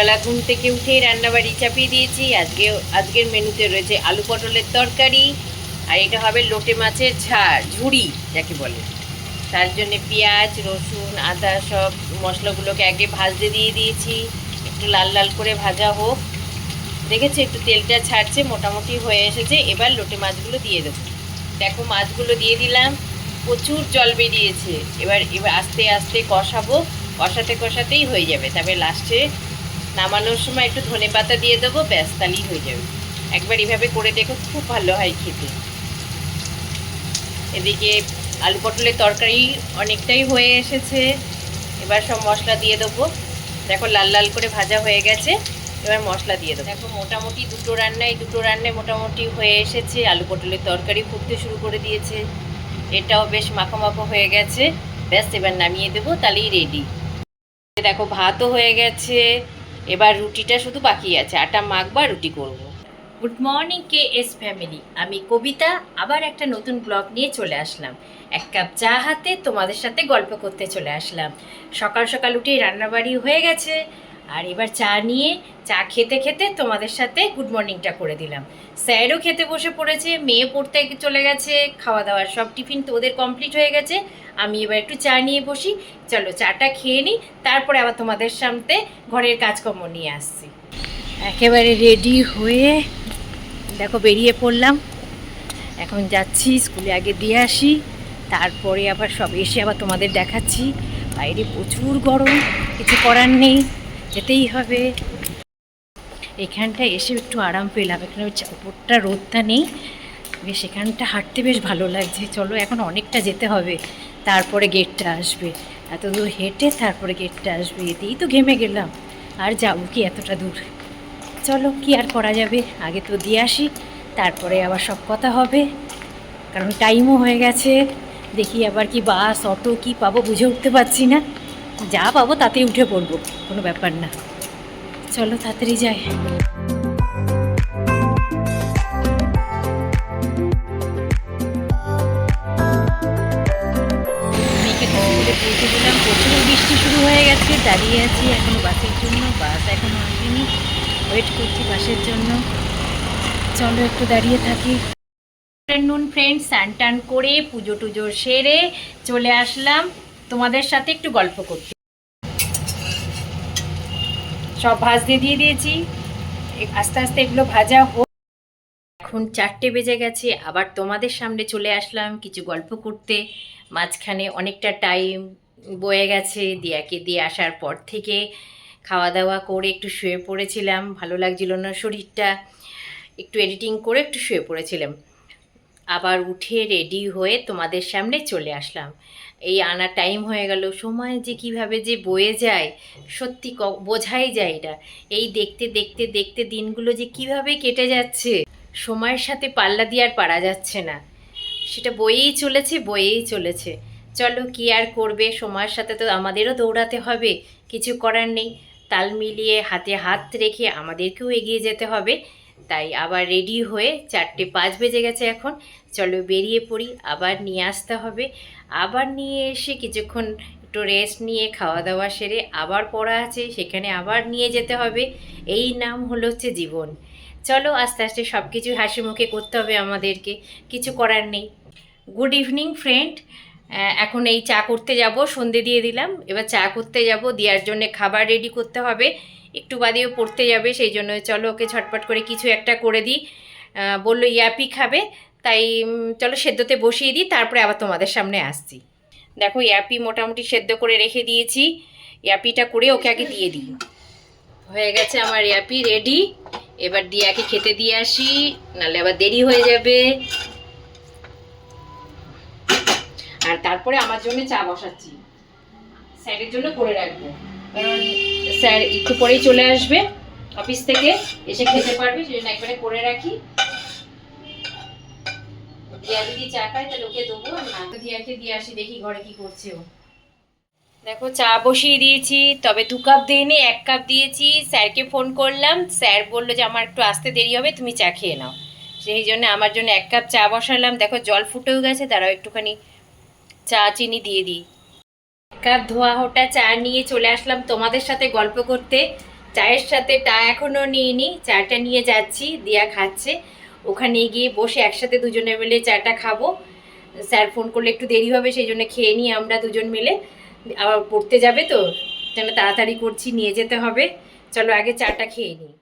সকালবেলা ঘুম থেকে উঠেই রান্নাবাড়ি চাপিয়ে দিয়েছি। আজকে, আজকের মেনুতে রয়েছে আলু পটলের তরকারি, আর এটা হবে লোটে মাছের ঝাড় ঝুড়ি যাকে বলে। তার জন্য পেঁয়াজ, রসুন, আদা সব মশলাগুলোকে আগে ভাজতে দিয়ে দিয়েছি। একটু লাল লাল করে ভাজা হোক। দেখেছি, একটু তেলটা ছাড়ছে, মোটামুটি হয়ে এসেছে। এবার লোটে মাছগুলো দিয়ে দেবো। দেখো, মাছগুলো দিয়ে দিলাম। প্রচুর জল বেরিয়েছে। এবার এবার আস্তে আস্তে কষাবো। কষাতে, কষাতেই হয়ে যাবে। তবে লাস্টে নামানোর সময় একটু ধনে পাতা দিয়ে দেবো, ব্যাস, তাহলেই হয়ে যাবে। একবার এভাবে করে দেখো, খুব ভালো হয় খেতে। এদিকে আলু পটলের তরকারি অনেকটাই হয়ে এসেছে। এবার সব মশলা দিয়ে দেবো। দেখো, লাল লাল করে ভাজা হয়ে গেছে। এবার মশলা দিয়ে দেবো। দেখো, মোটামুটি দুটো রান্নায় দুটো রান্নায় মোটামুটি হয়ে এসেছে। আলু পটলের তরকারি ফুটতে শুরু করে দিয়েছে। এটাও বেশ মাখো মাখো হয়ে গেছে। ব্যাস, এবার নামিয়ে দেবো, তাহলেই রেডি দেখো, ভাতও হয়ে গেছে। এবার রুটিটা শুধু বাকি আছে, আটা মাখবা রুটি করব। Good morning K S family আমি কবিতা, আবার একটা নতুন ব্লগ নিয়ে চলে আসলাম। এক কাপ চা হাতে তোমাদের সাথে গল্প করতে চলে আসলাম। সকাল সকাল উঠেই রান্নাবাড়ি হয়ে গেছে। আর এবার চা নিয়ে চা খেতে খেতে তোমাদের সাথে গুড মর্নিংটা করে দিলাম। স্যারও খেতে বসে পড়েছে, মেয়ে পড়তে চলে গেছে খাওয়া দাওয়ার সব টিফিন তো ওদের কমপ্লিট হয়ে গেছে। আমি এবার একটু চা নিয়ে বসি। চলো চাটা খেয়ে নিই, তারপরে আবার তোমাদের সামনে ঘরের কাজকর্ম নিয়ে আসছি। একেবারে রেডি হয়ে দেখো বেরিয়ে পড়লাম। এখন যাচ্ছি, স্কুলে আগে দিয়ে আসি, তারপরে আবার সব এসে আবার তোমাদের দেখাচ্ছি। বাইরে প্রচুর গরম, কিছু করার নেই। যেতেই হবে। এখানটা এসে একটু আরাম পেলাম। এখানে ওই উপরটা রোদটা নেই। বেশ, এখানটা হাঁটতে বেশ ভালো লাগছে। চলো, এখন অনেকটা যেতে হবে। তারপরে গেটটা আসবে। এত দূর হেঁটে তারপরে গেটটা আসবে। এতেই তো ঘেমে গেলাম। আর যাব কি এতটা দূর? চলো, কি আর করা যাবে? আগে তো দিয়ে আসি। তারপরে আবার সব কথা হবে। কারণ টাইমও হয়ে গেছে। দেখি আবার কি বাস অটো কি পাবো বুঝে উঠতে পারছি না। যা পাবো তাতেই উঠে পড়ব, কোনো ব্যাপার না। চলো তাড়াতাড়ি যাই। প্রচুর বৃষ্টি শুরু হয়ে গেছে, দাঁড়িয়ে আছি এখনও বাসের জন্য, বাস এখনও আসেনি। ওয়েট করছি বাসের জন্য। চলো একটু দাঁড়িয়ে থাকি। আফটারনুন ফ্রেন্ড স্নান টান করে পুজো টুজো সেরে চলে আসলাম। তোমাদের সাথে একটু গল্প করতে। সব ভাজতে দিয়ে দিয়েছি। আস্তে আস্তে এগুলো ভাজা হোক এখন চারটে বেজে গেছে, আবার তোমাদের সামনে চলে আসলাম কিছু গল্প করতে। মাঝখানে অনেকটা টাইম বয়ে গেছে, দিয়াকে দিয়ে আসার পর থেকে খাওয়া দাওয়া করে একটু শুয়ে পড়েছিলাম। ভালো লাগছিল না শরীরটা। একটু এডিটিং করে একটু শুয়ে পড়েছিলাম। আবার উঠে রেডি হয়ে তোমাদের সামনে চলে আসলাম। এই আনা টাইম হয়ে গেল। সময় যে কীভাবে যে বয়ে যায়, সত্যি বোঝাই যায় এটা এই দেখতে দেখতে দেখতে দিনগুলো যে কীভাবে কেটে যাচ্ছে, সময়ের সাথে পাল্লা দিয়ে আর পারা যাচ্ছে না। সেটা বয়েই চলেছে বয়েই চলেছে। চলো, কি আর করবে? সময়ের সাথে তো আমাদেরও দৌড়াতে হবে, কিছু করার নেই। তাল মিলিয়ে হাতে হাত রেখে আমাদেরকেও এগিয়ে যেতে হবে। তাই আবার রেডি হয়ে চারটে পাঁচ বেজে গেছে এখন। চলো বেরিয়ে পড়ি, আবার নিয়ে আসতে হবে। আবার নিয়ে এসে কিছুক্ষণ একটু রেস্ট নিয়ে খাওয়া দাওয়া সেরে আবার পড়া আছে, সেখানে আবার নিয়ে যেতে হবে। এই নাম হলো হচ্ছে জীবন। চলো আস্তে আস্তে সব কিছু হাসি মুখে করতে হবে আমাদেরকে, কিছু করার নেই। গুড ইভিনিং ফ্রেন্ড এখন এই চা করতে যাব, সন্ধে দিয়ে দিলাম। এবার চা করতে যাব, দেওয়ার জন্য খাবার রেডি করতে হবে। একটু বাদেও পড়তে যাবে, সেই জন্য চলো ওকে ঝটপট করে কিছু একটা করে দিই। বলল ইয়াপি খাবে। তাই চলো সেদ্ধতে বসিয়ে দিই, তারপরে আবার তোমাদের সামনে আসছি। দেখো ইয়াপি মোটামুটি সেদ্ধ করে রেখে দিয়েছি। ইয়াপিটা করে ওকে আগে দিয়ে দিই। হয়ে গেছে আমার ইয়াপি রেডি। এবার দিয়ে দিয়াকে খেতে দিয়ে আসি, নাহলে আবার দেরি হয়ে যাবে। আর তারপরে আমার জন্য চা বসাচ্ছি। স্যারের জন্য করে রাখব। কারণ স্যার একটু পরেই চলে আসবে অফিস থেকে, এসে খেতে পারবে সেই জন্য একবারে করে রাখি। দিয়া চা খায়, তাহলে ওকে দেবো না দিয়াকে দিয়ে আসি, দেখি ঘরে কি করছে ও। দেখো, চা বসিয়ে দিয়েছি, তবে দু কাপ দিইনি এক কাপ দিয়েছি। স্যারকে ফোন করলাম, স্যার বলল যে, আমার একটু আসতে দেরি হবে, তুমি চা খেয়ে নাও। সেই জন্য আমার জন্য এক কাপ চা বসালাম। দেখো, জল ফুটেও গেছে, দাঁড়াও একটুখানি চা চিনি দিয়ে দিই। কাপ ধোয়া হোটা চা নিয়ে চলে আসলাম তোমাদের সাথে গল্প করতে। চায়ের সাথে টা এখনও নিইনি, চাটা নিয়ে যাচ্ছি, দিয়া খাচ্ছে। ওখানে গিয়ে বসে একসাথে দুজনে মিলে চাটা খাব। স্যার ফোন করলে একটু দেরি হবে, সেই জন্য খেয়ে নিই আমরা দুজন মিলে। আবার পড়তে যাবে তো, যেন তাড়াতাড়ি করছি, নিয়ে যেতে হবে। চলো আগে চাটা খেয়ে নিই।